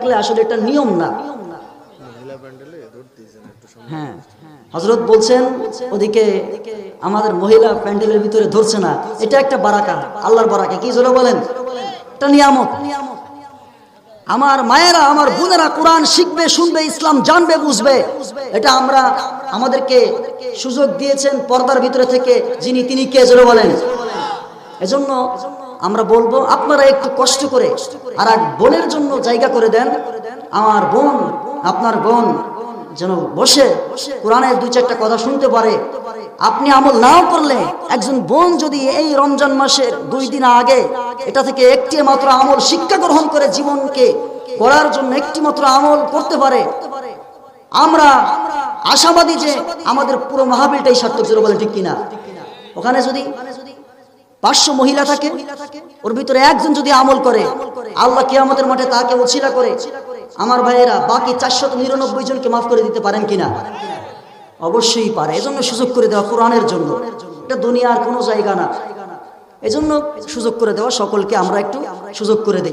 থাকলে আসলে এটা নিয়ম না। হ্যাঁ। হজরত বলছেন, ওদিকে আমাদের মহিলা প্যান্ডেলের ভিতরে ধরছে না। এটা একটা বারাকা, আল্লাহর বারাকা। কি জোরে বলেন? এটা আমার মায়েরা, আমার বোনেরা কোরআন শিখবে, শুনবে, ইসলাম জানবে, বুঝবে। এটা আমরা আমাদেরকে সুযোগ দিয়েছেন পর্দার ভিতরে থেকে, যিনি, তিনি কে? জোরে বলেন। এজন্য আমরা বলব, আপনারা একটু কষ্ট করে আর এক বোনের জন্য জায়গা করে দেন। আমার বোন, আপনার বোন যেন বসে কোরআনের দুই চারটা কথা শুনতে পারে। আপনি আমল নাও করলে একজন বোন যদি এই রমজান মাসের দুই দিন আগে এটা থেকে একটি মাত্র আমল শিক্ষা গ্রহণ করে জীবনকে করার জন্য একটি মাত্র আমল করতে পারে, আমরা আশাবাদী যে আমাদের পুরো মাহাবিলটাই সার্থক ছিল বলে ঠিক কিনা? ওখানে যদি পাঁচশো মহিলা থাকে, ওর ভিতরে একজন যদি আমল করে, আল্লাহ কিয়ামতের মাঠে তাকে ওছিলা করে। আমার ভাইয়েরা, বাকি চারশত নিরানব্বই জনকে মাফ করে দিতে পারেন কিনা? অবশ্যই পারে। এজন্য সুযোগ করে দেওয়া কোরআনের জন্য। এটা দুনিয়ার কোনো জায়গা না। এজন্য সুযোগ করে দেওয়া সকলকে আমরা একটু সুযোগ করে দেই।